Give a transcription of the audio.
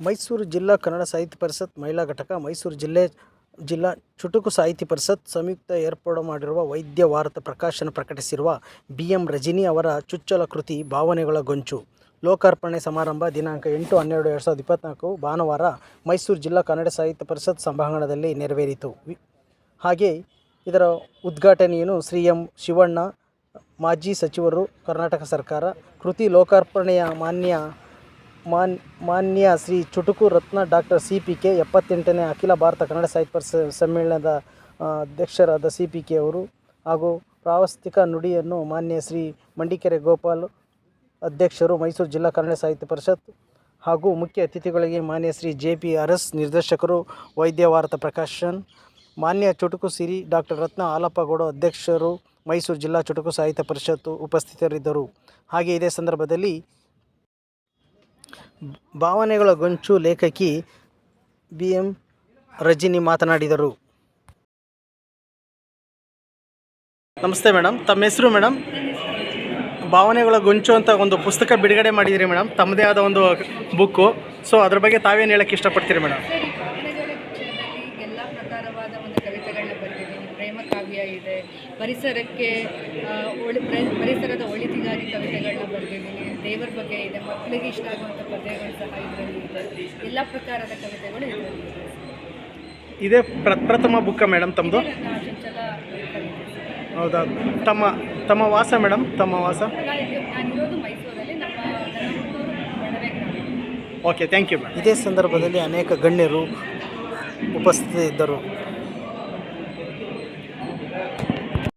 ಮೈಸೂರು ಜಿಲ್ಲಾ ಕನ್ನಡ ಸಾಹಿತ್ಯ ಪರಿಷತ್ ಮಹಿಳಾ ಘಟಕ, ಮೈಸೂರು ಜಿಲ್ಲೆ ಜಿಲ್ಲಾ ಚುಟುಕು ಸಾಹಿತ್ಯ ಪರಿಷತ್ ಸಂಯುಕ್ತ ಏರ್ಪಾಡು ಮಾಡಿರುವ ವೈದ್ಯ ವಾರತ ಪ್ರಕಾಶನ ಪ್ರಕಟಿಸಿರುವ ಬಿ ಎಂ ರಜಿನಿ ಅವರ ಚುಚ್ಚಲ ಕೃತಿ ಭಾವನೆಗಳ ಗೊಂಚು. ಲೋಕಾರ್ಪಣೆ ಸಮಾರಂಭ ದಿನಾಂಕ ಎಂಟು ಹನ್ನೆರಡು ಎರಡು ಸಾವಿರದ ಇಪ್ಪತ್ತ್ನಾಲ್ಕು ಭಾನುವಾರ ಮೈಸೂರು ಜಿಲ್ಲಾ ಕನ್ನಡ ಸಾಹಿತ್ಯ ಪರಿಷತ್ ಸಭಾಂಗಣದಲ್ಲಿ ನೆರವೇರಿತು. ಹಾಗೆ ಇದರ ಉದ್ಘಾಟನೆಯನ್ನು ಶ್ರೀ ಎಂ ಶಿವಣ್ಣ, ಮಾಜಿ ಸಚಿವರು, ಕರ್ನಾಟಕ ಸರ್ಕಾರ, ಕೃತಿ ಲೋಕಾರ್ಪಣೆಯ ಮಾನ್ಯ ಮಾನ್, ಮಾನ್ಯ ಶ್ರೀ ಚುಟುಕು ರತ್ನ ಡಾಕ್ಟರ್ ಸಿ ಪಿ ಕೆ ಎಪ್ಪತ್ತೆಂಟನೇ ಅಖಿಲ ಭಾರತ ಕನ್ನಡ ಸಾಹಿತ್ಯ ಪರಿಷ ಸಮ್ಮೇಳನದ ಅಧ್ಯಕ್ಷರಾದ ಸಿ ಪಿ ಕೆ ಅವರು ಹಾಗೂ ಪ್ರಾವಸ್ತಿಕ ನುಡಿಯನ್ನು ಮಾನ್ಯ ಶ್ರೀ ಮಂಡಿಕೆರೆ ಗೋಪಾಲ್ ಅಧ್ಯಕ್ಷರು ಮೈಸೂರು ಜಿಲ್ಲಾ ಕನ್ನಡ ಸಾಹಿತ್ಯ ಪರಿಷತ್ ಹಾಗೂ ಮುಖ್ಯ ಅತಿಥಿಗಳಿಗೆ ಮಾನ್ಯ ಶ್ರೀ ಜೆ ಪಿ ಅರಸ್ ನಿರ್ದೇಶಕರು ವೈದ್ಯ ವಾರ್ತ ಪ್ರಕಾಶನ್, ಮಾನ್ಯ ಚುಟುಕು ಸಿರಿ ಡಾಕ್ಟರ್ ರತ್ನ ಆಲಪ್ಪಗೌಡ ಅಧ್ಯಕ್ಷರು ಮೈಸೂರು ಜಿಲ್ಲಾ ಚುಟುಕು ಸಾಹಿತ್ಯ ಪರಿಷತ್ತು ಉಪಸ್ಥಿತರಿದ್ದರು. ಹಾಗೆ ಇದೇ ಸಂದರ್ಭದಲ್ಲಿ ಭಾವನೆಗಳ ಗೊಂಚು ಲೇಖಕಿ ಬಿ ಎಂ ರಜಿನಿ ಮಾತನಾಡಿದರು. ನಮಸ್ತೆ ಮೇಡಮ್ ತಮ್ಮ ಹೆಸರು ಮೇಡಮ್ ಭಾವನೆಗಳ ಗೊಂಚು ಅಂತ ಒಂದು ಪುಸ್ತಕ ಬಿಡುಗಡೆ ಮಾಡಿದಿರಿ ಮೇಡಮ್ ತಮ್ಮದೇ ಆದ ಒಂದು ಬುಕ್ಕು. ಸೊ, ಅದ್ರ ಬಗ್ಗೆ ತಾವೇನು ಹೇಳಕ್ಕೆ ಇಷ್ಟಪಡ್ತೀರಿ ಮೇಡಮ್ ಪ್ರೇಮ ಇದೆ. ಪರಿಸರಕ್ಕೆ ಒಳಿ, ಪ್ರ- ಪರಿಸರದ ಒಳಿತಿಗಾಗಿ ಕವಿತೆಗಳನ್ನ ಬರೆದಿದ್ದೀನಿ. ದೇವರ ಬಗ್ಗೆ ಇದೆ ಮಕ್ಕಳಿಗೆ ಇಷ್ಟ ಆಗುವಂಥ ಪದ್ಯಗಳು ಸಹ ಇದರಲ್ಲಿ ಇದೆ. ಎಲ್ಲ ಪ್ರಕಾರದ ಕವಿತೆಗಳು ಇದರಲ್ಲಿ ಇದೆ. ಇದೇ ಪ್ರಪ್ರಥಮ ಬುಕ್ಕ ಮೇಡಮ್ ತಮ್ಮದು ಚಂಚಲ ಹೌದಾ ತಮ್ಮ ತಮ್ಮ ವಾಸ ಮೇಡಮ್ ತಮ್ಮ ವಾಸ? ನಾನಿರೋದು ಮೈಸೂರಲ್ಲಿ ನಮ್ಮ ನನ್ನ ಹುಟ್ಟೂರು ಬಣವೆ ಗ್ರಾಮ. ಓಕೆ ಥ್ಯಾಂಕ್ ಯು ಇದೇ ಸಂದರ್ಭದಲ್ಲಿ ಅನೇಕ ಗಣ್ಯರು ಉಪಸ್ಥಿತರಿದ್ದರು.